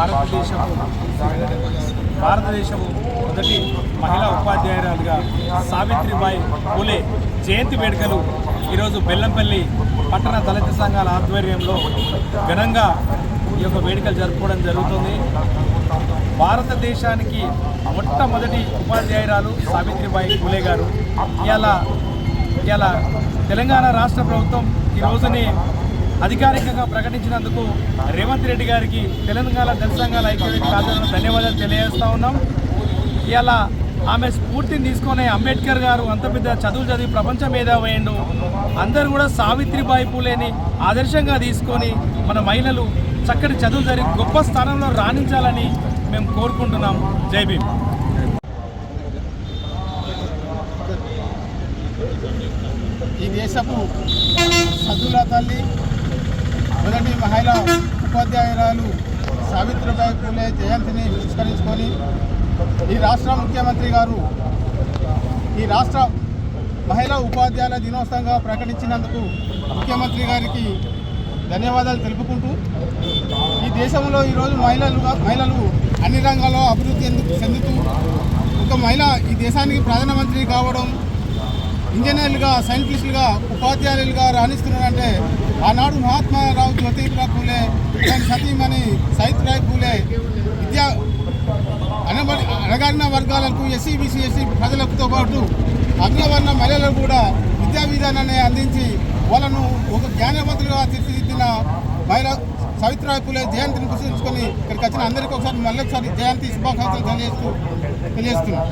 భారతదేశం భారతదేశం మొదటి మహిళా ఉపాధ్యాయురాలుగా సావిత్రిబాయి పూలే జయంతి వేడుకలు ఈరోజు బెల్లంపల్లి పట్టణ దళిత సంఘాల ఆధ్వర్యంలో ఘనంగా ఈ యొక్క వేడుకలు జరుపుకోవడం జరుగుతుంది. భారతదేశానికి మొట్టమొదటి ఉపాధ్యాయురాలు సావిత్రిబాయి పూలే గారు. ఇలా ఇలా తెలంగాణ రాష్ట్ర ప్రభుత్వం ఈ రోజుని అధికారికంగా ప్రకటించినందుకు రేవంత్ రెడ్డి గారికి తెలంగాణ దళిత ఐక్యవేది ఐక్యవేదిక ధన్యవాదాలు తెలియజేస్తా ఉన్నాం. ఇలా ఆమె స్ఫూర్తిని తీసుకొని అంబేద్కర్ గారు అంత పెద్ద చదువు చదివి ప్రపంచ మేధావయ్యండు అందరూ కూడా సావిత్రిబాయి పూలేని ఆదర్శంగా తీసుకొని మన మహిళలు చక్కటి చదువు జరిగి గొప్ప స్థానంలో రాణించాలని మేము కోరుకుంటున్నాం. జై భీమ్. ఈ దేశపు చదువుల తల్లి మహిళా ఉపాధ్యాయురాలు సావిత్రిబాయి పూలే జయంతిని పురస్కరించుకొని ఈ రాష్ట్ర ముఖ్యమంత్రి గారు ఈ రాష్ట్ర మహిళా ఉపాధ్యాయుల దినోత్సవంగా ప్రకటించినందుకు ముఖ్యమంత్రి గారికి ధన్యవాదాలు తెలుపుకుంటూ ఈ దేశంలో ఈరోజు మహిళలుగా మహిళలు అన్ని రంగాల్లో అభివృద్ధి చెందుతూ ఒక మహిళ ఈ దేశానికి ప్రధానమంత్రి కావడం ఇంజనీర్లుగా సైంటిస్టులుగా ఉపాధ్యాయులుగా రాణిస్తున్నారంటే ఆనాడు మహాత్మారావు జ్యోతిబా పూలే దాని సతీమణి సావిత్రాయ్ పూలే విద్యా అనబడి అణగారిన వర్గాలకు ఎస్సీ బీసీ ఎస్సీ ప్రజలతో పాటు అగ్రవర్ణ మహిళలకు కూడా విద్యా విధానాన్ని అందించి వాళ్ళను ఒక జ్ఞానవంతులుగా తీర్చిదిద్దిన మహిళ సావిత్రాయ్ పూలే జయంతిని గుర్తుంచుకొని ఇక్కడికి వచ్చిన అందరికీ ఒకసారి మళ్ళీ ఒకసారి జయంతి శుభాకాంక్షలు తెలియజేస్తూ తెలియజేస్తున్నాం.